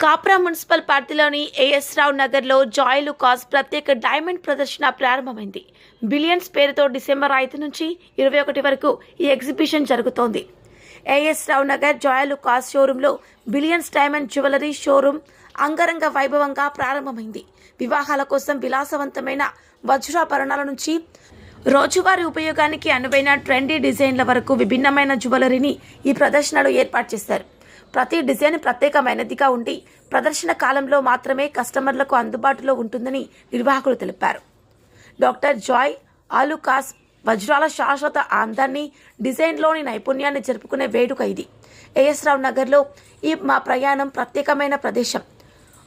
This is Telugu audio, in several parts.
కాప్రా మున్సిపల్ పరిధిలోని ఏఎస్ రావు నగర్లో జాయ్ లుకాస్ ప్రత్యేక డైమండ్ ప్రదర్శన ప్రారంభమైంది. బిలియన్స్ పేరుతో డిసెంబర్ ఐదు నుంచి ఇరవై ఒకటి వరకు ఈ ఎగ్జిబిషన్ జరుగుతోంది. ఏఎస్ రావు నగర్ జాయ్ లుకాస్ షోరూంలో బిలియన్స్ డైమండ్ జ్యువెలరీ షోరూం అంగరంగ వైభవంగా ప్రారంభమైంది. వివాహాల కోసం విలాసవంతమైన వజ్రాభరణాల నుంచి రోజువారీ ఉపయోగానికి అనువైన ట్రెండీ డిజైన్ల వరకు విభిన్నమైన జ్యువెలరీని ఈ ప్రదర్శనలో ఏర్పాటు చేశారు. ప్రతి డిజైన్ ప్రత్యేకమైనదిగా ఉండి ప్రదర్శన కాలంలో మాత్రమే కస్టమర్లకు అందుబాటులో ఉంటుందని నిర్వాహకులు తెలిపారు. డాక్టర్ జాయ్ ఆలుకాస్ వజ్రాల శాశ్వత అందాన్ని డిజైన్లోని నైపుణ్యాన్ని జరుపుకునే వేడుక ఇది. ఏఎస్ రావు నగర్లో ఈ మా ప్రయాణం ప్రత్యేకమైన ప్రదేశం.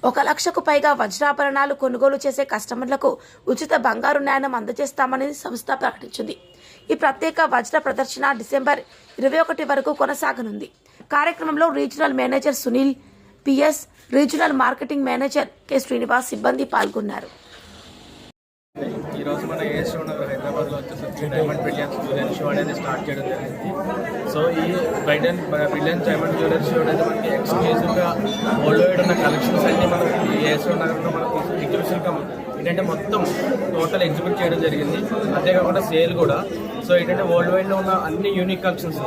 ఒక లక్షకు పైగా వజ్రాభరణాలు కొనుగోలు చేసే కస్టమర్లకు ఉచిత బంగారు నాణం అందజేస్తామని సంస్థ ప్రకటించింది. ఈ ప్రత్యేక వజ్ర ప్రదర్శన డిసెంబర్ ఇరవై ఒకటి వరకు కొనసాగనుంది. కార్యక్రమంలో regional manager Sunil PS regional marketing manager K. Srinivas సిబ్బంది పాల్గొన్నారు. ఈ రోజు మన ఏ షో హైదరాబాద్లో వచ్చేసి డైమండ్ బ్రిలియన్స్ స్టూడెంట్ షో అనేది స్టార్ట్ చేయడం జరిగింది. సో ఈ బ్రైడన్ బ్రిలియన్స్ డైమండ్ జ్యువెలర్స్ అయితే అనేది మనకి ఎక్స్క్లూజివ్గా వరల్డ్ వైడ్ ఉన్న కలెక్షన్స్ అన్ని మనం ఈ ఏ షో మనకి ఎగ్జిబిషన్ కమ్ ఏంటంటే మొత్తం టోటల్ ఎగ్జిబిట్ చేయడం జరిగింది. అంతేకాకుండా సేల్ కూడా. సో ఏంటంటే వరల్డ్ వైడ్లో ఉన్న అన్ని యూనిక్ కలెక్షన్స్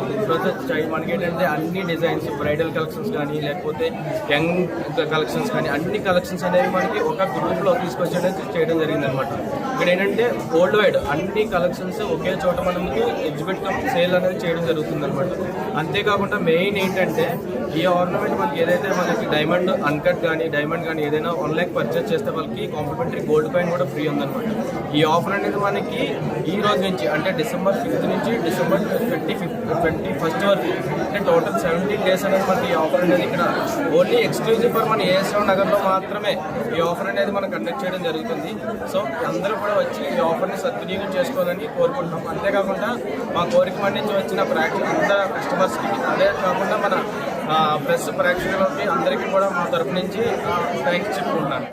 మనకి ఏంటంటే అన్ని డిజైన్స్ బ్రైడల్ కలెక్షన్స్ కానీ లేకపోతే యంగ్ కలెక్షన్స్ కానీ అన్ని కలెక్షన్స్ అనేవి మనకి ఒక గ్రూప్లో తీసుకొచ్చి చేయడం జరిగింది అనమాట ఇక్కడ ఏంటంటే వరల్డ్ వైడ్ అన్ని కలెక్షన్స్ ఒకే చోట మనకి ఎగ్జిబిట్ కమ్ సేల్ అనేది చేయడం జరుగుతుంది అనమాట అంతేకాకుండా మెయిన్ ఏంటంటే ఈ ఆర్నమెంట్ మనకి ఏదైతే మనకి డైమండ్ అన్కట్ కానీ డైమండ్ కానీ ఏదైనా ఆన్లైన్ పర్చేస్ చేస్తే వాళ్ళకి కాంప్లిమెంటరీ గోల్డ్ కాయిన్ కూడా ఫ్రీ ఉందన్నమాట. ఈ ఆఫర్ అనేది మనకి ఈ రోజు నుంచి అంటే డిసెంబర్ ఫిఫ్త్ నుంచి December twenty fifth twenty first వరకు అంటే టోటల్ సెవెంటీన్ డేస్ అనేది మనకి ఈ ఆఫర్ అనేది ఇక్కడ ఓన్లీ ఎక్స్క్లూజివ్ ఫర్ మన ఏఎస్ఎం నగర్లో మాత్రమే ఈ ఆఫర్ అనేది మనం కండక్ట్ చేయడం జరుగుతుంది. సో అందరూ కూడా వచ్చి ఈ ఆఫర్ని సద్వినియోగం చేసుకోవాలని కోరుకుంటున్నాం. అంతేకాకుండా మా కోరిక మంది నుంచి వచ్చిన ప్రాక్టీస్ అంతా కస్టమర్స్కి అదే కాకుండా మన ప్రెస్ ప్రేక్షకులకి అందరికీ కూడా మా తరపు నుంచి థ్యాంక్స్ చెప్పుకుంటున్నాను.